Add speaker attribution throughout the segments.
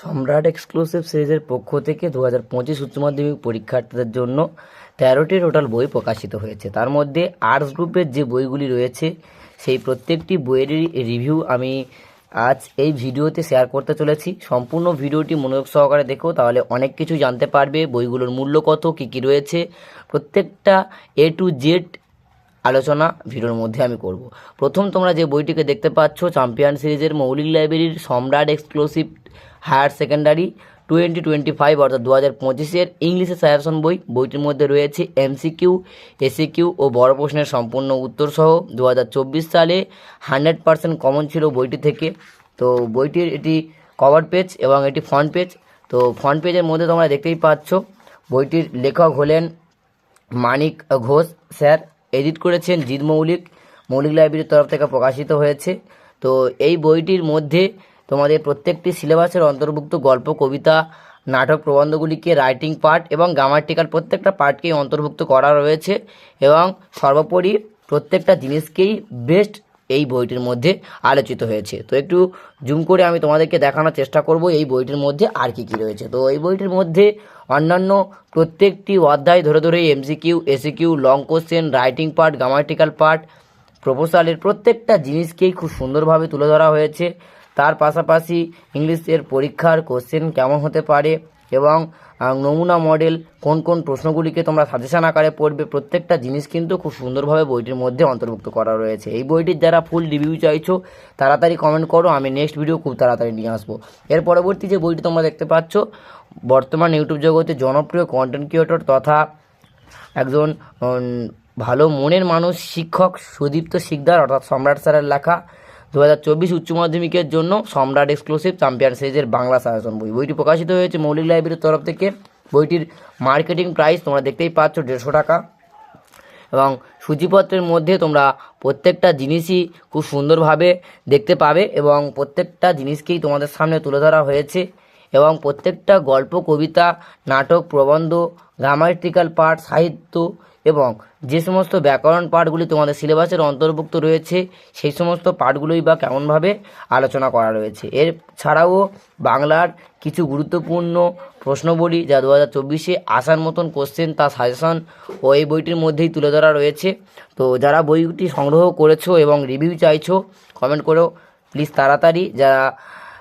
Speaker 1: সম্রাট এক্সক্লুসিভ সিরিজের পক্ষ থেকে দু হাজার পঁচিশ উচ্চ মাধ্যমিক পরীক্ষার্থীদের জন্য তেরোটি টোটাল বই প্রকাশিত হয়েছে। তার মধ্যে আর্টস গ্রুপের যে বইগুলি রয়েছে, সেই প্রত্যেকটি বইয়েরই রিভিউ আমি আজ এই ভিডিওতে শেয়ার করতে চলেছি। সম্পূর্ণ ভিডিওটি মনোযোগ সহকারে দেখো, তাহলে অনেক কিছু জানতে পারবে। বইগুলোর মূল্য কত, কী কী রয়েছে? প্রত্যেকটা এ টু জেড আলোচনা ভিডিওর মধ্যে আমি করব। প্রথম তোমরা যে বইটিকে দেখতে পাচ্ছ চ্যাম্পিয়ন সিরিজের মৌলিক লাইব্রেরির সম্রাট exclusive higher secondary twenty twenty five অর্থাৎ দু হাজার পঁচিশের ইংলিশে সাজেশন বই। বইটির মধ্যে রয়েছে এমসিকিউ এসিকিউ ও বড় প্রশ্নের সম্পূর্ণ উত্তর সহ দু হাজার চব্বিশ সালে হান্ড্রেড পার্সেন্ট কমন ছিল বইটি থেকে। তো বইটির এটি কভার পেজ এবং এটি ফ্রন্ট পেজ তো ফ্রন্ট পেজের মধ্যে তোমরা দেখতেই পাচ্ছ, বইটির লেখক হলেন মানিক ঘোষ স্যার। এডিট করেছেন জিৎ মৌলিক। মৌলিক লাইব্রেরির তরফ থেকে প্রকাশিত হয়েছে। তো এই বইটির মধ্যে তোমাদের প্রত্যেকটি সিলেবাসের অন্তর্ভুক্ত গল্প, কবিতা, নাটক প্রবন্ধগুলিকে রাইটিং পার্ট এবং গ্রামাটিক্যাল প্রত্যেকটা পার্টকেই অন্তর্ভুক্ত করা রয়েছে এবং সর্বোপরি প্রত্যেকটা জিনিসকেই বেস্ট এই বইটির মধ্যে আলোচিত হয়েছে। তো একটু জুম করে আমি তোমাদেরকে দেখানোর চেষ্টা করব এই বইটির মধ্যে আর কি কি রয়েছে। তো এই বইটির মধ্যে অন্যান্য প্রত্যেকটি অধ্যায় ধরে ধরে MCQ SAQ long question writing part grammatical part প্রপোজালের প্রত্যেকটা জিনিসকেই খুব সুন্দরভাবে তুলে ধরা হয়েছে। তার পাশাপাশি ইংলিশের পরীক্ষার কোশ্চেন কেমন হতে পারে? এবং নমুনা মডেল কোন কোন প্রশ্নগুলিকে তোমরা সাজেশন আকারে পড়বে, প্রত্যেকটা জিনিস কিন্তু খুব সুন্দরভাবে বইটির মধ্যে অন্তর্ভুক্ত করা রয়েছে। এই বইটির যারা ফুল রিভিউ চাইছো, তাড়াতাড়ি কমেন্ট করো, আমি নেক্সট ভিডিও খুব তাড়াতাড়ি নিয়ে আসব। এর পরবর্তী যে বইটি তোমরা দেখতে পাচ্ছ, বর্তমান ইউটিউব জগতে জনপ্রিয় কন্টেন্ট ক্রিয়েটর তথা একজন ভালো মনের মানুষ শিক্ষক সুদীপ্ত শিকদার, অর্থাৎ সম্রাট স্যারের লেখা দু হাজার চব্বিশ উচ্চ মাধ্যমিকের জন্য সম্রাট এক্সক্লুসিভ চ্যাম্পিয়ন সিরিজের বাংলা সাজেশন বই। বইটি প্রকাশিত হয়েছে মৌলিক লাইব্রেরির তরফ থেকে। বইটির মার্কেটিং প্রাইস তোমরা দেখতেই পাচ্ছ, দেড়শো টাকা। এবং সূচিপত্রের মধ্যে তোমরা প্রত্যেকটা জিনিসই খুব সুন্দরভাবে দেখতে পাবে এবং প্রত্যেকটা জিনিসকেই তোমাদের সামনে তুলে ধরা হয়েছে। এবং প্রত্যেকটা গল্প, কবিতা, নাটক, প্রবন্ধ গ্রামাটিক্যাল পার্ট সাহিত্য এবং যে সমস্ত ব্যাকরণ পাঠগুলি তোমাদের সিলেবাসের অন্তর্ভুক্ত রয়েছে, সেই সমস্ত পাঠগুলোই বা কেমনভাবে আলোচনা করা রয়েছে। এর ছাড়াও বাংলার কিছু গুরুত্বপূর্ণ প্রশ্নবলী যা দু হাজার চব্বিশে আসার মতন কোশ্চেন তা সাজেশন ও এই বইটির মধ্যেই তুলে ধরা রয়েছে। তো যারা বইটি সংগ্রহ করেছ এবং রিভিউ চাইছো কমেন্ট করো প্লিজ তাড়াতাড়ি যারা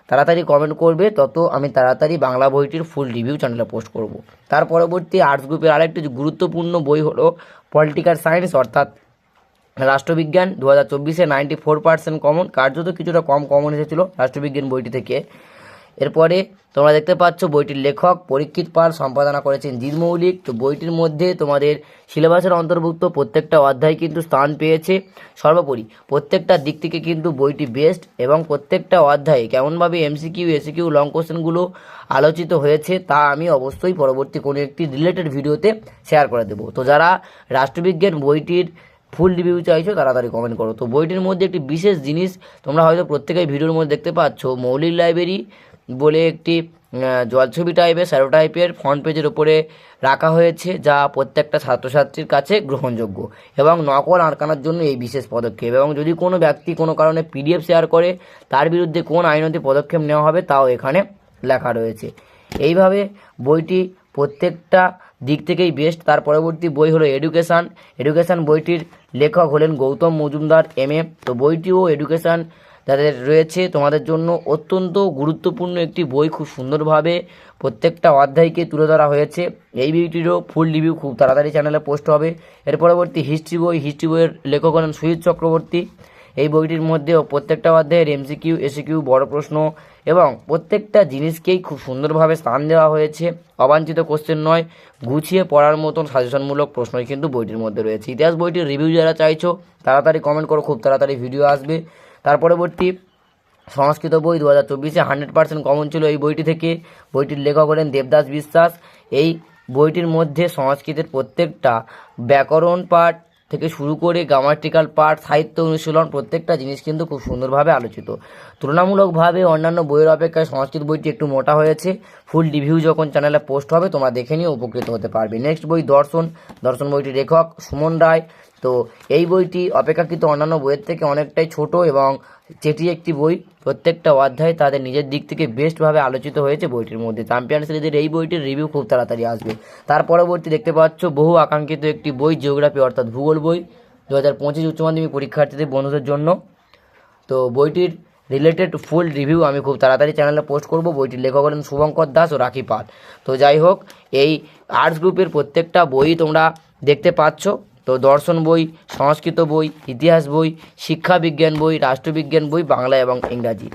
Speaker 1: তাড়াতাড়ি কমেন্ট করবে, তত আমি তাড়াতাড়ি বাংলা বইটির ফুল রিভিউ চ্যানেলে পোস্ট করব। তার পরবর্তী আর্টস গ্রুপের আরেকটি গুরুত্বপূর্ণ বই হলো পলিটিক্যাল সায়েন্স অর্থাৎ রাষ্ট্রবিজ্ঞান। দু হাজার চব্বিশে নাইনটি ফোর পার্সেন্ট কমন কার্যত কিছুটা কম কমন এসেছিল রাষ্ট্রবিজ্ঞান বইটি থেকে। এরপরে তোমরা দেখতে পাচ্ছ বইটির লেখক পরীক্ষিত পাল সম্পাদনা করেছেন জিৎ মৌলিক। তো বইটির মধ্যে তোমাদের সিলেবাসের অন্তর্ভুক্ত প্রত্যেকটা অধ্যায় কিন্তু স্থান পেয়েছে। সর্বোপরি প্রত্যেকটা দিক থেকে কিন্তু বইটি বেস্ট এবং প্রত্যেকটা অধ্যায়ে কেমনভাবে এমসিকিউ, এসিকিউ, লং কোশ্চেনগুলো আলোচিত হয়েছে তা আমি অবশ্যই পরবর্তী কোনো একটি রিলেটেড ভিডিওতে শেয়ার করে দেবো। তো যারা রাষ্ট্রবিজ্ঞান বইটির ফুল রিভিউ চাইছো তাড়াতাড়ি কমেন্ট করো। তো বইটির মধ্যে একটি বিশেষ জিনিস তোমরা হয়তো প্রত্যেকেই ভিডিওর মধ্যে দেখতে পাচ্ছ, মৌলিক লাইব্রেরি বলে একটি জলছবি টাইপের স্যারো টাইপের ফ্রন্ট পেজের ওপরে রাখা হয়েছে, যা প্রত্যেকটা ছাত্রছাত্রীর কাছে গ্রহণযোগ্য এবং নকল আটকানোর জন্য এই বিশেষ পদক্ষেপ এবং যদি কোনো ব্যক্তি কোনো কারণে পিডিএফ শেয়ার করে, তার বিরুদ্ধে কোন আইনতি পদক্ষেপ নেওয়া হবে তাও এখানে লেখা রয়েছে। এইভাবে বইটি প্রত্যেকটা দিক থেকেই বেস্ট তার পরবর্তী বই হলো এডুকেশান এডুকেশান বইটির লেখক হলেন গৌতম মজুমদার এম এ তো বইটিও এডুকেশান যাদের রয়েছে তোমাদের জন্য অত্যন্ত গুরুত্বপূর্ণ একটি বই খুব সুন্দরভাবে প্রত্যেকটা অধ্যায়কে তুলে ধরা হয়েছে। এই বইটিরও ফুল রিভিউ খুব তাড়াতাড়ি চ্যানেলে পোস্ট হবে। এর পরবর্তী হিস্ট্রি বই হিস্ট্রি বইয়ের লেখক হলেন সুজিত চক্রবর্তী। এই বইটির মধ্যেও প্রত্যেকটা অধ্যায়ের এমসিকিউ এসিকিউ বড় প্রশ্ন এবং প্রত্যেকটা জিনিসকেই খুব সুন্দরভাবে স্থান দেওয়া হয়েছে। অবাঞ্ছিত কোশ্চেন নয়, গুছিয়ে পড়ার মতন সাজেশনমূলক প্রশ্নই কিন্তু বইটির মধ্যে রয়েছে। ইতিহাস বইটির রিভিউ যারা চাইছো, তাড়াতাড়ি কমেন্ট করো, খুব তাড়াতাড়ি ভিডিও আসবে। তার পরবর্তী সংস্কৃত বই দু হাজার চব্বিশে হান্ড্রেড পার্সেন্ট কমন ছিল এই বইটি থেকে। বইটির লেখক হলেন দেবদাস বিশ্বাস। এই বইটির মধ্যে সংস্কৃতের প্রত্যেকটা ব্যাকরণ পাঠ থেকে শুরু করে গ্রামাটিক্যাল পার্ট সাহিত্য অনুশীলন প্রত্যেকটা জিনিস কিন্তু খুব সুন্দরভাবে আলোচিত। তুলনামূলকভাবে অন্যান্য বইয়ের অপেক্ষায় সংস্কৃত বইটি একটু মোটা হয়েছে। ফুল রিভিউ যখন চ্যানেলে পোস্ট হবে, তোমরা দেখে নিয়ে উপকৃত হতে পারবে। নেক্সট বই দর্শন। দর্শন বইটির লেখক সুমন রায়। তো এই বইটি অপেক্ষাকৃত অন্যান্য বইয়ের থেকে অনেকটাই ছোট এবং যেটি একটি বই। প্রত্যেকটা অধ্যায় তাদের নিজের দিক থেকে বেস্টভাবে আলোচিত হয়েছে বইটির মধ্যে। চ্যাম্পিয়ন সিরিজের এই বইটির রিভিউ খুব তাড়াতাড়ি আসবে। তার পরবর্তী দেখতে পাচ্ছ, বহু আকাঙ্ক্ষিত একটি বই জিওগ্রাফি অর্থাৎ ভূগোল বই। দু হাজার পঁচিশ উচ্চ মাধ্যমিক পরীক্ষার্থীদের বন্ধুদের জন্য। তো বইটির রিলেটেড ফুল রিভিউ আমি খুব তাড়াতাড়ি চ্যানেলে পোস্ট করব। বইটির লেখক হলেন শুভঙ্কর দাস ও রাখি পাল। তো যাই হোক, এই আর্টস গ্রুপের প্রত্যেকটা বই তোমরা দেখতে পাচ্ছ। তো দর্শন বই, সংস্কৃত বই, ইতিহাস বই, শিক্ষা বিজ্ঞান বই, রাষ্ট্রবিজ্ঞান বই, বাংলা এবং ইংরাজি।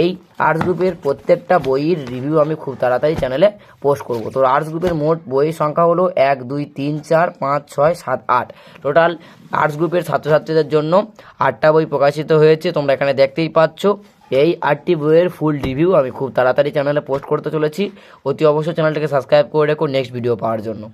Speaker 1: এই আর্টস গ্রুপের প্রত্যেকটা বইয়ের রিভিউ আমি খুব তাড়াতাড়ি চ্যানেলে পোস্ট করব। তো আর্টস গ্রুপের মোট বইয়ের সংখ্যা হলো এক, দুই, তিন, চার, পাঁচ, ছয়, সাত, আট। টোটাল আর্টস গ্রুপের ছাত্রছাত্রীদের জন্য আটটা বই প্রকাশিত হয়েছে, তোমরা এখানে দেখতেই পাচ্ছ। এই আটটি বইয়ের ফুল রিভিউ আমি খুব তাড়াতাড়ি চ্যানেলে পোস্ট করতে চলেছি। অতি অবশ্যই চ্যানেলটাকে সাবস্ক্রাইব করে রেখো নেক্সট ভিডিও পাওয়ার জন্য।